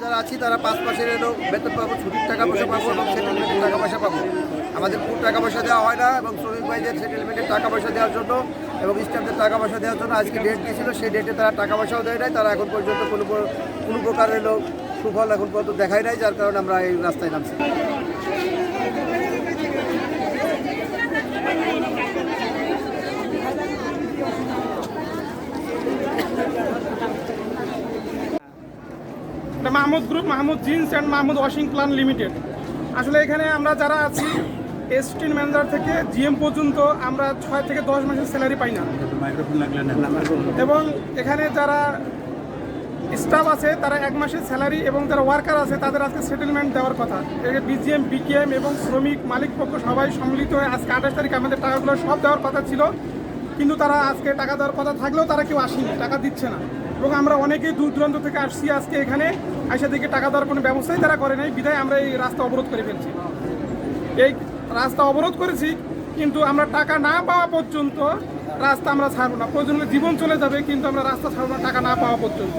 যারা আছি, তারা পাঁচ মাসের এলো, বেতন পাবো, ছুটির টাকা পয়সা পাবো এবং সেটেলমেন্টের টাকা পয়সা পাবো। আমাদের কোনো টাকা পয়সা দেওয়া হয় না এবং শ্রমিক ভাইদের সেটেলমেন্টের টাকা পয়সা দেওয়ার জন্য এবং স্টাফদের টাকা পয়সা দেওয়ার জন্য আজকে ডেট দিয়েছিল, সেই ডেটে তারা টাকা পয়সাও দেয় নাই। তারা এখন পর্যন্ত কোনো প্র- কোনো প্রকার এলো, সুফল এখন পর্যন্ত দেখায় নাই, যার কারণে আমরা এই রাস্তায় নামছি। এটা Mahmud group Mahmud jeans and Mahmud washing plant limited. আসলে এখানে আমরা যারা আছি এসটিন ম্যানেজার থেকে জিএম পর্যন্ত আমরা ছয় থেকে দশ মাসের স্যালারি পাই না। এবং এখানে যারা স্টাফ আছে তারা এক মাসের স্যালারি এবং যারা ওয়ার্কার আছে তাদের আজকে সেটেলমেন্ট দেওয়ার কথা। বিজিএম বিকেএম এবং শ্রমিক মালিক পক্ষ সবাই সম্মিলিত হয়ে আজকে আঠাশ তারিখ আমাদের টাকাগুলো সব দেওয়ার কথা ছিল। কিন্তু তারা আজকে টাকা দেওয়ার কথা থাকলেও তারা কেউ আসেনি টাকা দিচ্ছে না। এবং আমরা অনেকেই দূর দূরান্ত থেকে আসছি আজকে এখানে। আইসা থেকে টাকা দেওয়ার কোনো ব্যবস্থাই তারা করে নাই। বিধায় আমরা এই রাস্তা অবরোধ করে ফেলছি। এই রাস্তা অবরোধ করেছি, কিন্তু আমরা টাকা না পাওয়া পর্যন্ত রাস্তা আমরা ছাড়বো না। প্রয়োজন জীবন চলে যাবে, কিন্তু আমরা রাস্তা ছাড়বো না, টাকা না পাওয়া পর্যন্ত।